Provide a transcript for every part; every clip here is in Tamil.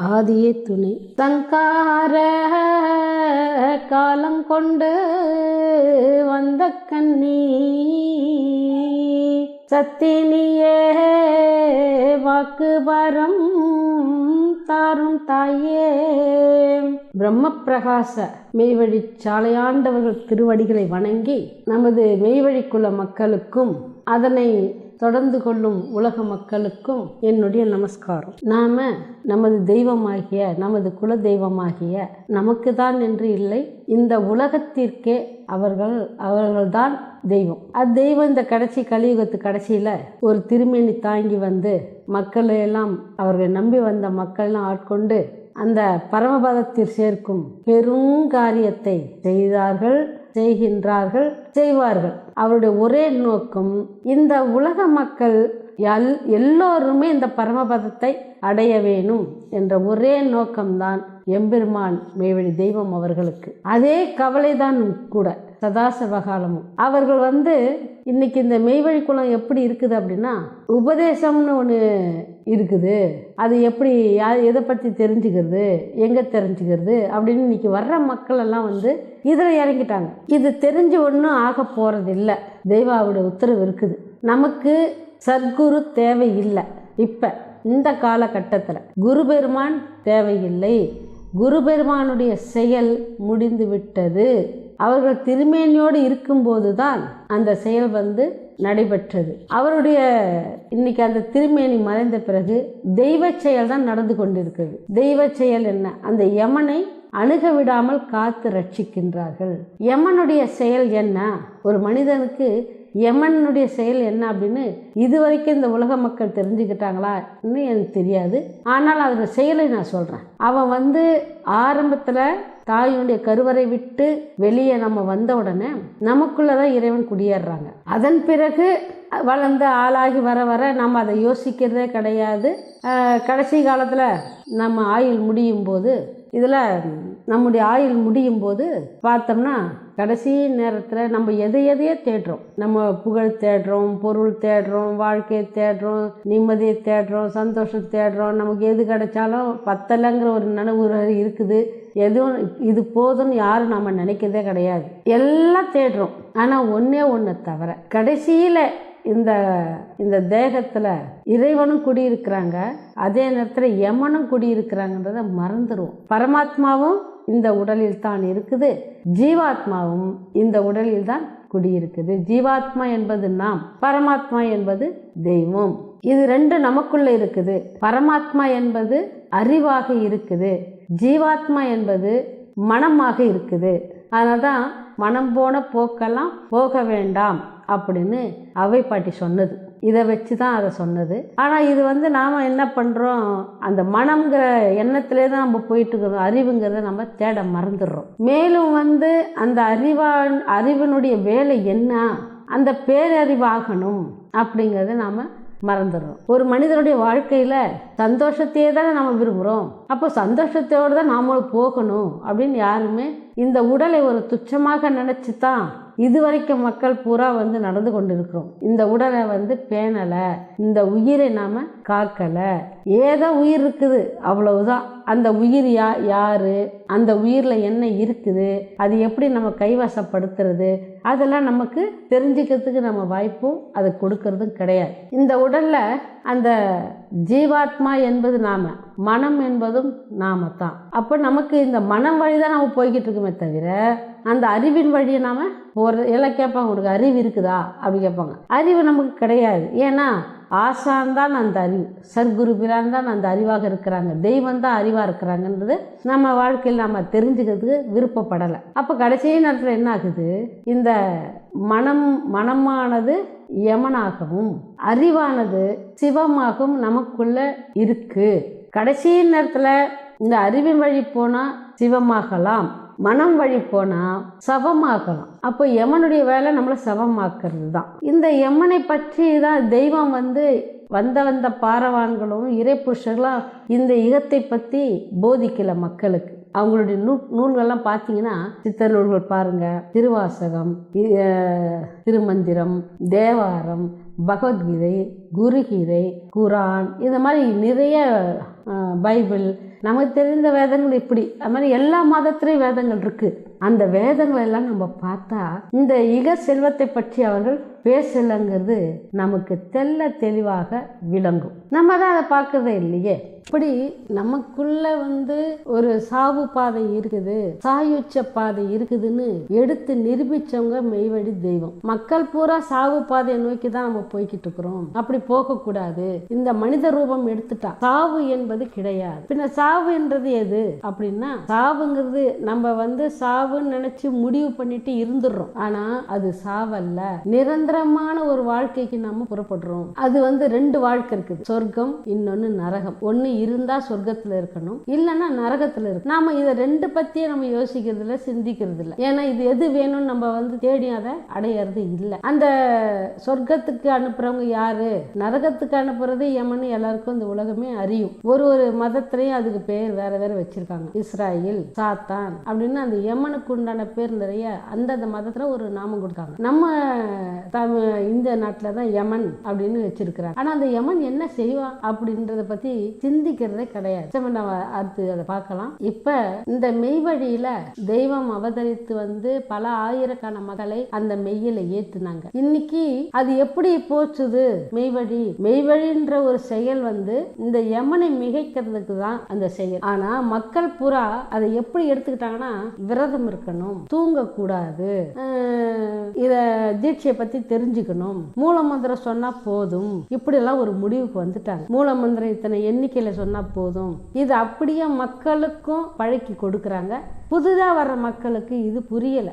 ஆதியே துணை. சங்கார காலம் கொண்டு வந்த கண்ணி. சத்தினியே வாக்கு வரம் தாரும் தாயே. பிரம்ம பிரகாச மெய்வழி சாலையாண்டவர்கள் திருவடிகளை வணங்கி நமது மெய்வழி குல மக்களுக்கும் அதனை தொடர்ந்து கொள்ளும் உலக மக்களுக்கும் என்னுடைய நமஸ்காரம். நாம நமது தெய்வமாகிய நமது குல தெய்வமாகிய நமக்கு தான் என்று இல்லை இந்த உலகத்திற்கே அவர்கள் அவர்கள்தான் தெய்வம். அத்தெய்வம் இந்த கடைசி கலியுகத்து கடைசியில் ஒரு திருமேனி தாங்கி வந்து மக்களை எல்லாம் அவர்கள் நம்பி வந்த மக்கள்லாம் ஆட்கொண்டு அந்த பரமபதத்தில் சேர்க்கும் பெருங்காரியத்தை செய்தார்கள். செய்கின்றார்கள் செய்வார்கள். அவருடைய ஒரே நோக்கம் இந்த உலக மக்கள் எல் எல்லோருமே இந்த பரமபதத்தை அடைய வேணும் என்ற ஒரே நோக்கம்தான் எம்பெருமான் மேவழி தெய்வம் அவர்களுக்கு. அதே கவலைதான் கூட. சதாசிவகாலமும். அவர்கள் வந்து இன்னைக்கு இந்த மெய்வழி குளம் எப்படி இருக்குது அப்படின்னா உபதேசம்னு ஒன்று இருக்குது. அது எப்படி யார் எதை பற்றி தெரிஞ்சுக்கிறது எங்கே தெரிஞ்சுக்கிறது அப்படின்னு இன்னைக்கு வர்ற மக்கள் எல்லாம் வந்து இதில் இறங்கிட்டாங்க. இது தெரிஞ்சு ஒன்றும் ஆக போகிறது இல்லை தெய்வாவுடைய உத்தரவு இருக்குது. நமக்கு சத்குரு தேவையில்லை. இப்போ இந்த காலகட்டத்தில் குரு பெருமான் தேவையில்லை. குரு பெருமானுடைய செயல் முடிந்து விட்டது. அவர்கள் திருமேனியோடு இருக்கும்போதுதான் அந்த செயல் வந்து நடைபெற்றது. அவருடைய இன்னைக்கு அந்த திருமேனி மறைந்த பிறகு தெய்வ செயல் தான் நடந்து கொண்டிருக்கிறது. தெய்வ செயல் என்ன? அந்த யமனை அணுக விடாமல் காத்து ரட்சிக்கின்றார்கள். யமனுடைய செயல் என்ன? ஒரு மனிதனுக்கு யமனுடைய செயல் என்ன அப்படின்னு இது வரைக்கும் இந்த உலக மக்கள் தெரிஞ்சுக்கிட்டாங்களா இன்னும் எனக்கு தெரியாது. ஆனால் அதோட செயலை நான் சொல்கிறேன் அவன் வந்து ஆரம்பத்தில் தாயுடைய கருவறை விட்டு வெளியே நம்ம வந்த உடனே நமக்குள்ளதான் இறைவன் குடியேறுறாங்க. அதன் பிறகு வளர்ந்து ஆளாகி வர வர நம்ம அதை யோசிக்கிறதே கிடையாது. கடைசி காலத்தில் நம்ம ஆயுள் முடியும் போது இதில் நம்முடைய ஆயுள் முடியும் போது பார்த்தோம்னா கடைசி நேரத்தில் நம்ம எதை எதையோ தேடுறோம். நம்ம புகழ் தேடுறோம் பொருள் தேடுறோம் வாழ்க்கையை தேடுறோம் நிம்மதியை தேடுறோம் சந்தோஷத்தை தேடுறோம். நமக்கு எது கிடைச்சாலும் பத்தலைங்கிற ஒரு நினைவு இருக்குது. எதுவும் இது போதும்னு யாரும் நம்ம நினைக்கிறதே கிடையாது. எல்லாம் தேடுறோம். ஆனால் ஒன்றே ஒன்று தவிர கடைசியில் இந்த இந்த தேகத்தில் இறைவனும் குடியிருக்கிறாங்க அதே நேரத்தில் யமனும் குடியிருக்கிறாங்கன்றத மறந்துடுவோம் பரமாத்மாவும் இந்த உடலில் தான் இருக்குது ஜீவாத்மாவும் இந்த உடலில் தான் குடியிருக்குது. ஜீவாத்மா என்பது நாம் பரமாத்மா என்பது தெய்வம். இது ரெண்டு நமக்குள்ள இருக்குது. பரமாத்மா என்பது அறிவாக இருக்குது ஜீவாத்மா என்பது மனமாக இருக்குது. அதனால தான் மனம் போன போக்கெல்லாம் போக வேண்டாம். அப்படின்னு அவை பாட்டி சொன்னது. இதை வச்சு தான் அதை சொன்னது. ஆனால் இது வந்து நாம் என்ன பண்ணுறோம் அந்த மனம்ங்கிற எண்ணத்திலே தான் நம்ம போயிட்டு இருக்கிறோம். அறிவுங்கிறத நம்ம தேட மறந்துடுறோம். மேலும் வந்து அந்த அறிவான் அறிவினுடைய வேலை என்ன? அந்த பேரறிவாகணும் அப்படிங்கிறத நாம் மறந்துடுறோம். ஒரு மனிதனுடைய வாழ்க்கையில் சந்தோஷத்தையே தானே நம்ம விரும்புகிறோம் அப்போ சந்தோஷத்தோடு தான் நாமளும் போகணும் அப்படின்னு யாருமே இந்த உடலை ஒரு துச்சமாக நினச்சி தான் இதுவரைக்கும் மக்கள் பூரா வந்து நடந்து கொண்டிருக்கிறோம். இந்த உடலை வந்து பேணலை. இந்த உயிரை நாம் காக்கலை. ஏதோ உயிர் இருக்குது. அவ்வளவுதான். அந்த உயிர் யா யாரு? அந்த உயிரில் என்ன இருக்குது? அது எப்படி நம்ம கைவசப்படுத்துறது? அதெல்லாம் நமக்கு தெரிஞ்சுக்கிறதுக்கு நம்ம வாய்ப்பும் அதை கொடுக்கறதும் கிடையாது. இந்த உடலில் அந்த ஜீவாத்மா என்பது நாம மனம் என்பதும் நாம தான். அப்போ நமக்கு இந்த மனம் வழி தான் நம்ம போய்கிட்டு இருக்கோமே தவிர அந்த அறிவின் வழியை நாம ஒரு எல்லாம் கேட்பாங்க உங்களுக்கு அறிவு இருக்குதா? அப்படி கேட்பாங்க. அறிவு நமக்கு கிடையாது. ஏன்னா ஆசான் தான் அந்த அறிவு சர்க்குரு பிரான் தான் அந்த அறிவாக இருக்கிறாங்க. தெய்வம் தான் அறிவாக இருக்கிறாங்கன்றது நம்ம வாழ்க்கையில் நம்ம தெரிஞ்சுக்கிறதுக்கு விருப்பப்படலை. அப்போ கடைசி நேரத்தில் என்ன ஆகுது? இந்த மனம் மனமானது யமனாகவும் அறிவானது சிவமாகவும் நமக்குள்ள இருக்கு. கடைசி நேரத்தில் இந்த அறிவின் வழி போனால் சிவமாகலாம். மனம் வழி போனால் சவமாகலாம் அப்போ யமனுடைய வேலை நம்மளை சவமாக்குறது தான் இந்த யமனை பற்றி தான் தெய்வம் வந்து வந்த வந்த பாரவான்களும் இறைப்புருஷர்களும் இந்த யுகத்தை பற்றி போதிக்கல மக்களுக்கு. அவங்களுடைய நூ நூல்கள்லாம் பார்த்தீங்கன்னா சித்தர் நூல்கள் பாருங்க. திருவாசகம் திருமந்திரம் தேவாரம் பகவத்கீதை குருகீதை குரான் இந்த மாதிரி நிறைய பைபிள். நமக்கு தெரிந்த வேதங்கள் இப்படி. அது மாதிரி எல்லா மதத்திலையும் வேதங்கள் இருக்குது அந்த வேதங்கள் எல்லாம் நம்ம பார்த்தா இந்த இக செல்வத்தை பற்றி அவர்கள் பேசலைங்கிறது நமக்கு தெல்ல தெளிவாக விளங்கும். நம்ம தான் அதை பார்க்கறதே இல்லையே. இப்படி நமக்குள்ள வந்து ஒரு சாவு பாதை இருக்குது சாயுச்ச பாதை இருக்குதுன்னு எடுத்து நிரூபிச்சவங்க மெய்வழி தெய்வம். மக்கள் பூரா சாவு பாதையை நோக்கி தான் நம்ம போய்கிட்டு இருக்கிறோம். அப்படி போகக்கூடாது. இந்த மனித ரூபம் எடுத்துட்டா சாவு என்பது கிடையாது. பின்ன சாவு என்றது எது? அப்படின்னா சாவுங்கிறது நம்ம வந்து சாவு சாவுன்னு நினைச்சு முடிவு பண்ணிட்டு இருந்துடுறோம். ஆனா அது சாவல்ல. நிரந்தரமான ஒரு வாழ்க்கைக்கு நாம புறப்படுறோம். அது வந்து ரெண்டு வாழ்க்கை இருக்குது. சொர்க்கம் இன்னொன்னு நரகம். ஒன்னு இருந்தா சொர்க்கத்துல இருக்கணும். இல்லைன்னா நரகத்துல இருக்கு நாம இதை ரெண்டு பத்தியே நம்ம யோசிக்கிறது இல்லை சிந்திக்கிறது இல்லை ஏன்னா இது எது வேணும்னு நம்ம வந்து தேடி அதை அடையிறது இல்லை. அந்த சொர்க்கத்துக்கு அனுப்புறவங்க யாரு? நரகத்துக்கு அனுப்புறது யமன் எல்லாருக்கும் இந்த உலகமே அறியும். ஒரு ஒரு மதத்திலையும் அதுக்கு பேர் வேற வேற வச்சிருக்காங்க. இஸ்ராயில் சாத்தான் அப்படின்னு அந்த யமனுக்கு உண்டான பேர் நிறைய அந்தந்த மதத்துல ஒரு நாமம் கொடுத்தாங்க. நம்ம தமிழ் இந்த நாட்டில் தான் யமன் அப்படின்னு வச்சிருக்கிறாங்க. ஆனா அந்த யமன் என்ன செய்வான் அப்படின்றத பத்தி சிந்திக்கிறதே கிடையாது. நம்ம அடுத்து அதை பார்க்கலாம். இப்ப இந்த மெய்வழியில தெய்வம் அவதரித்து வந்து பல ஆயிரக்கான மக்களை அந்த மெய்யில ஏத்துனாங்க. இன்னைக்கு அது எப்படி போச்சுது? மெய்வழி மெய்வழின்ற ஒரு செயல் வந்து இந்த யமனை மிகைக்கிறதுக்கு தான் அந்த செயல். ஆனா மக்கள் புறா அதை எப்படி எடுத்துக்கிட்டாங்கன்னா விரதம் இருக்கணும். தூங்கக்கூடாது. அஹ் இத தீட்சையை பத்தி தெரிஞ்சுக்கணும். மூல மந்திரம் சொன்னா போதும். இப்படி எல்லாம் ஒரு முடிவுக்கு வந்துட்டாங்க. மூல மந்திரம் இத்தனை எண்ணிக்கையில சொன்னா போதும். இது அப்படியே மக்களுக்கும் பழக்கி கொடுக்கறாங்க. புதுதா வர்ற மக்களுக்கு இது புரியல.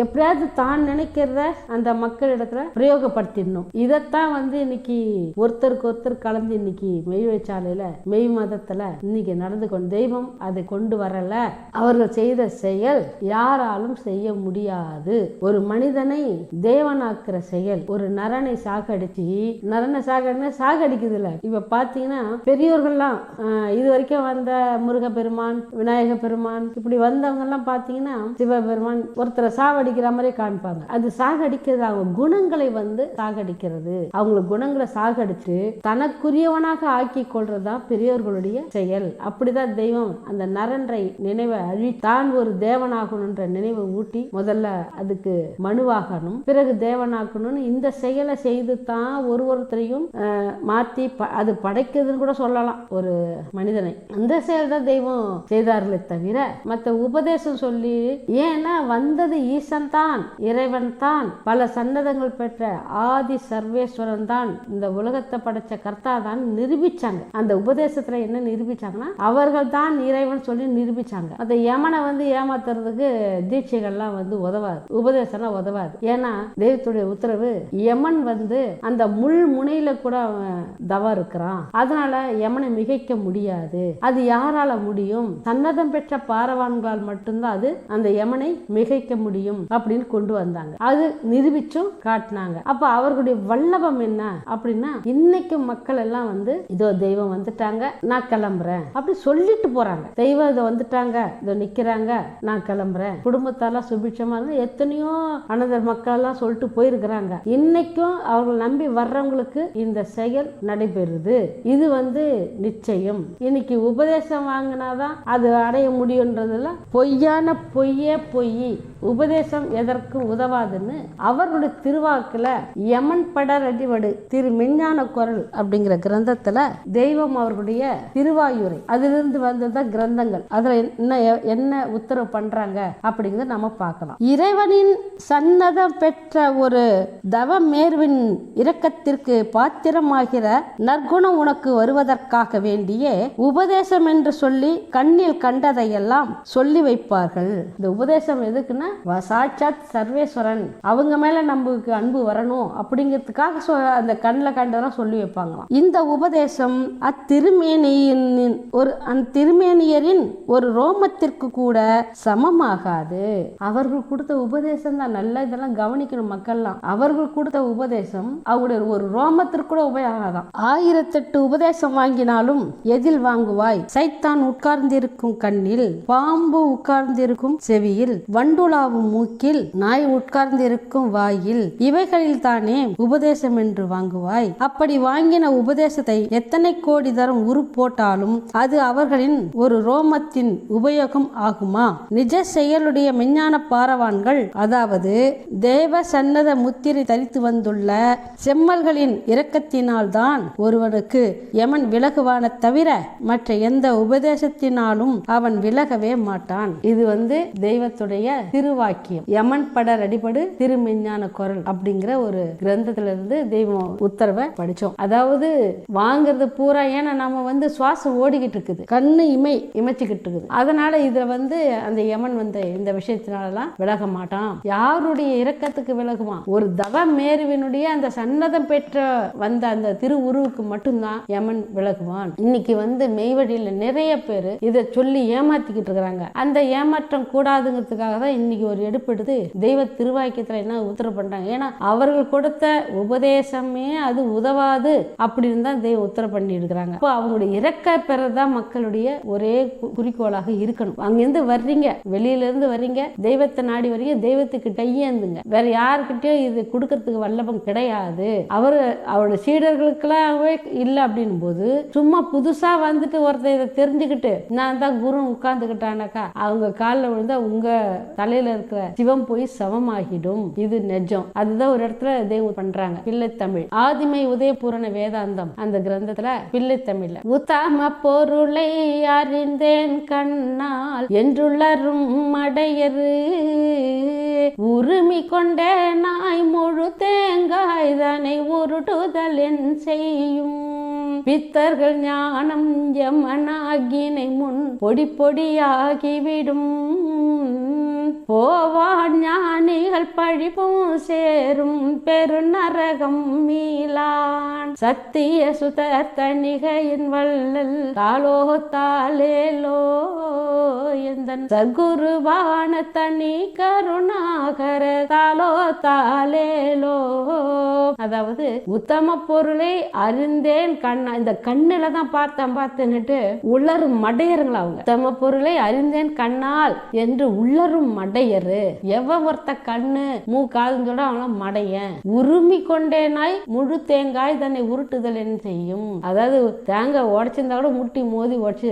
எப்படியாவது தான் நினைக்கிறத அந்த மக்களிடத்துல பிரயோகப்படுத்திடணும். இதைத்தான் வந்து இன்னைக்கு ஒருத்தருக்கு ஒருத்தர் கலந்து இன்னைக்கு மெய் வச்சாலையில மெய் மதத்துல இன்னைக்கு நடந்து கொண்டு தெய்வம் அதை கொண்டு வரல. அவர்கள் செய்த செயல் யாராலும் செய்ய முடியாது. ஒரு மனிதனை தேவனாக்குற செயல் ஒரு நரனை சாகடிச்சு நரனை சாகடினா சாகடிக்குது இல்ல இப்ப பாத்தீங்கன்னா பெரியோர்கள்லாம் ஆஹ், இது வரைக்கும் வந்த முருக பெருமான் விநாயக பெருமான் இப்படி வந்தவங்க எல்லாம் பாத்தீங்கன்னா சிவபெருமான் ஒருத்தரை அடிக்கிற மாதிரி காமிப்பாங்க. அது சாகடிக்கிறது அவங்க குணங்களை வந்து சாகடிக்கிறது. அவங்க குணங்களை சாகடிச்சு தனக்குரியவனாக ஆக்கி கொள்றதுதான் பெரியோர்களுடைய செயல். அப்படிதான் தெய்வம் அந்த நரன்றை நினைவை அழி தான் ஒரு தேவனாகணுன்ற நினைவை ஊட்டி முதல்ல அதுக்கு மனுவாகணும். பிறகு தேவனாக்கணும்னு இந்த செயலை செய்து தான் ஒரு ஒருத்தரையும் அஹ், மாத்தி ப- அது படைக்குதுன்னு கூட சொல்லலாம் ஒரு மனிதனை. அந்த செயல் தான் தெய்வம் செய்தார்களே தவிர மற்ற உபதேசம் சொல்லி ஏன்னா வந்தது ஈசன் தான் இறைவன் தான் பல சன்னதங்கள் பெற்ற ஆதி சர்வேஸ்வரன் தான் இந்த உலகத்தை படைச்ச கர்த்தா தான் நிரூபிச்சாங்க. அந்த உபதேசத்துல என்ன நிரூபிச்சாங்கன்னா அவர்கள் தான் இறைவன் சொல்லி நிரூபிச்சாங்க. அந்த யமனை வந்து ஏமாத்துறதுக்கு தீட்சைகள்லாம் வந்து உதவாது உபதேசம்லாம் உதவாது. ஏன்னா தெய்வத்துடைய உத்தரவு யமன் வந்து அந்த முள் முனையில கூட அவன் தவம் இருக்கிறான். அதனால யமனை மிகைக்க முடியாது. அது யாரால முடியும்? சன்னதம் பெற்ற பாரவான்களால் மட்டும்தான் அது அந்த யமனை மிகைக்க முடியும். அப்படின்னு கொண்டு வந்தாங்க. அது நிரூபிச்சும் காட்டினாங்க. அப்ப அவர்களுடைய வல்லபம் என்ன அப்படின்னா இன்னைக்கு மக்கள் எல்லாம் வந்து இதோ தெய்வம் வந்துட்டாங்க நான் கிளம்புறேன் அப்படி சொல்லிட்டு போறாங்க. தெய்வம் இதோ வந்துட்டாங்க இதோ நிக்கிறாங்க நான் கிளம்புறேன். குடும்பத்தால சுபிட்சமா இருந்து எத்தனையோ அனதர் மக்கள் எல்லாம் சொல்லிட்டு போயிருக்கிறாங்க. இன்னைக்கும் அவர்கள் நம்பி வர்றவங்களுக்கு இந்த செயல் நடைபெறுது. இது வந்து நிச்சயம். இன்னைக்கு உபதேசம் வாங்கினாதான் அது அடைய முடியுன்றதுல பொய்யான பொய்யே பொய். உபதேசம் எதற்கும் உதவாதுன்னு அவர்களுடைய திருவாக்கில் யமன் படர் அடிவடு திரு மெஞ்ஞான குரல் அப்படிங்கிற கிரந்தத்தில் தெய்வம் அவர்களுடைய திருவாயுரை. அதிலிருந்து வந்ததுதான் கிரந்தங்கள். அதில் என்ன என்ன உத்தரவு பண்ணுறாங்க அப்படிங்கிறத நம்ம பார்க்கலாம். இறைவனின் சன்னதம் பெற்ற ஒரு தவ மேர்வின் இரக்கத்திற்கு பாத்திரமாகிற நற்குணம் உனக்கு வருவதற்காக வேண்டியே உபதேசம் என்று சொல்லி கண்ணில் கண்டதையெல்லாம் சொல்லி வைப்பார்கள். இந்த உபதேசம் எதுக்குன்னா சாட்சாத் சர்வேஸ்வரன். அவங்க மேல நமக்கு அன்பு வரணும் அப்படிங்கிறதுக்காக அந்த கண்ணில் கண்டதெல்லாம் சொல்லி வைப்பாங்களாம். இந்த உபதேசம் அத்திருமேனியின் ஒரு அந்த திருமேனியரின் ஒரு ரோமத்திற்கு கூட சமமாகாது. அவர்கள் கொடுத்த உபதேசம் தான் நல்லா இதெல்லாம் கவனிக்கணும் மக்கள்லாம். அவர்கள் கொடுத்த உபதேசம் அவருடைய ஒரு ரோமத்திற்கு கூட உபயோகாதான் ஆயிரத்தெட்டு உபதேசம் வாங்கினாலும் எதில் வாங்குவாய்? சைத்தான் உட்கார்ந்திருக்கும் கண்ணில் பாம்பு உட்கார்ந்திருக்கும் செவியில் வண்டுலா பாவும் மூக்கில் நாய் உட்கார்ந்து இருக்கும் வாயில் இவைகளில் தானே உபதேசம் என்று வாங்குவாய். அப்படி வாங்கின உபதேசத்தை எத்தனை கோடி தரம் உரு போட்டாலும் அது அவர்களின் ஒரு ரோமத்தின் உபயோகம் ஆகுமா? நிஜ செயலுடைய மெஞ்ஞான பாரவான்கள் அதாவது தேவ சன்னத முத்திரை தரித்து வந்துள்ள செம்மல்களின் இரக்கத்தினால்தான் ஒருவனுக்கு யமன் விலகுவான தவிர மற்ற எந்த உபதேசத்தினாலும் அவன் விலகவே மாட்டான். இது வந்து தெய்வத்துடைய திரு திருவாக்கியம். யமன் படர் அடிபடு திருமெஞ்ஞான குரல் அப்படிங்கிற ஒரு கிரந்தத்துல இருந்து தெய்வம் உத்தரவை படிச்சோம். அதாவது வாங்குறது பூரா ஏன்னா நம்ம வந்து சுவாசம் ஓடிக்கிட்டு இருக்குது. கண்ணு இமை இமைச்சுக்கிட்டு இருக்குது. அதனால இதுல வந்து அந்த யமன் வந்து இந்த விஷயத்தினாலலாம் விலக மாட்டான். யாருடைய இரக்கத்துக்கு விலகுவான்? ஒரு தவ மேருவினுடைய அந்த சன்னதம் பெற்ற வந்த அந்த திரு உருவுக்கு மட்டும்தான் யமன் விலகுவான். இன்னைக்கு வந்து மெய்வழியில நிறைய பேர் இதை சொல்லி ஏமாத்திக்கிட்டு இருக்கிறாங்க. அந்த ஏமாற்றம் கூடாதுங்கிறதுக்காக தான் இன்னைக்கு ஒரு எடுப்படுது தெய்வ திருவாக்கியத்துல என்ன உத்தரவு பண்றாங்க ஏன்னா அவர்கள் கொடுத்த உபதேசமே அது உதவாது அப்படின்னு தான் தெய்வம் உத்தரவு பண்ணி இருக்கிறாங்க இப்போ அவங்களுடைய இறக்க பெறதான் மக்களுடைய ஒரே குறிக்கோளாக இருக்கணும். அங்கிருந்து வர்றீங்க வெளியில இருந்து வர்றீங்க தெய்வத்தை நாடி வரீங்க தெய்வத்துக்கு கையேந்துங்க. வேற யாருக்கிட்டயும் இது கொடுக்கறதுக்கு வல்லபம் கிடையாது. அவர் அவரோட சீடர்களுக்கெல்லாமே இல்லை அப்படின்னும் போது சும்மா புதுசா வந்துட்டு ஒருத்தர் இதை தெரிஞ்சுக்கிட்டு நான் தான் குரு உட்கார்ந்துக்கிட்டானாக்கா அவங்க காலில் விழுந்தா உங்க தலையில இருக்கிற சிவம் போய் சமமாகிடும். இது நெஜம். அதுதான் ஒரு இடத்துல தெய்வம் பண்றாங்க. பிள்ளை தமிழ். ஆதிமை உதயபூரண வேதாந்தம் அந்த கிரந்தத்துல பிள்ளை தமிழ்ல. உத்தம பொருளை அறிந்தேன் கண்ணால் என்றுள்ளரும் மடையரு உருமி கொண்டே நாய் முழு தேங்காய் தனை உருட்டுதல் என் செய்யும். பித்தர்கள் ஞானம் யமனாகினை முன் பொடி பொடியாகிவிடும். போவான் ஞானிகள் பழிப்பும் சேரும் பெருநரகம் மீளான். சத்திய சுத தணிகையின் வள்ளல் தாளோ தாளேலோ எந்தன். சர்க்குருவான தனி கருணாகர தாலோ தாளேலோ அதாவது உத்தம பொருளை அறிந்தேன் கண்ணா இந்த கண்ணுல தான் பார்த்தேன் பார்த்தேன்னுட்டு உளரும் மடையருங்களா அவங்க. உத்தம பொருளை அறிந்தேன் கண்ணால் என்று உளரும் மடையரு. எவ ஒருத்த கண்ணு மூ காதுன்னு சொல்ல அவன் மடையன். உருமி கொண்டேனாய் முழு தேங்காய் தன்னை உருட்டுதல் என்ன செய்யும். அதாவது தேங்காய் உடைச்சிருந்தா கூட முட்டி மோதி உடச்சி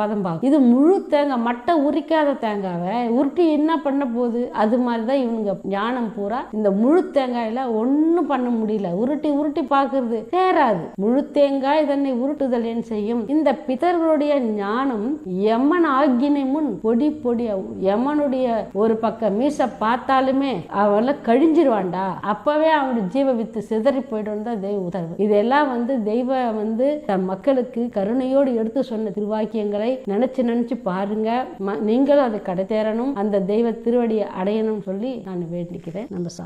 பதம் பார்க்கும் இது முழு தேங்காய் மட்டை உரிக்காத தேங்காவை. உருட்டி என்ன பண்ண போகுது? அது மாதிரி தான் இவனுங்க ஞானம் பூரா. இந்த முழு தேங்காயில ஒன்றும் பண்ண முடியல. உருட்டி உருட்டி பார்க்கறது சேராது. முழு தேங்காய் தன்னை உருட்டுதல் என்ன செய்யும். இந்த பிதர்களுடைய ஞானம் யமன் ஆகினை முன் பொடி பொடி யமனுடைய ஒரு பக்கம் மீச பார்த்தாலுமே அவள கழிஞ்சிருவான்டா. அப்பவே அவனுடைய ஜீவ வித்து சிதறி போயிடும் தான் தெய்வ உத்தரவு. இதெல்லாம் வந்து தெய்வ வந்து தன் மக்களுக்கு கருணையோடு எடுத்து சொன்ன திருவாக்கியங்களை நினைச்சு நினைச்சு பாருங்க. ம- நீங்களும் அதை கடை தேரணும் அந்த தெய்வ திருவடியை அடையணும் சொல்லி நான் வேண்டிக்கிறேன். நம்ம சா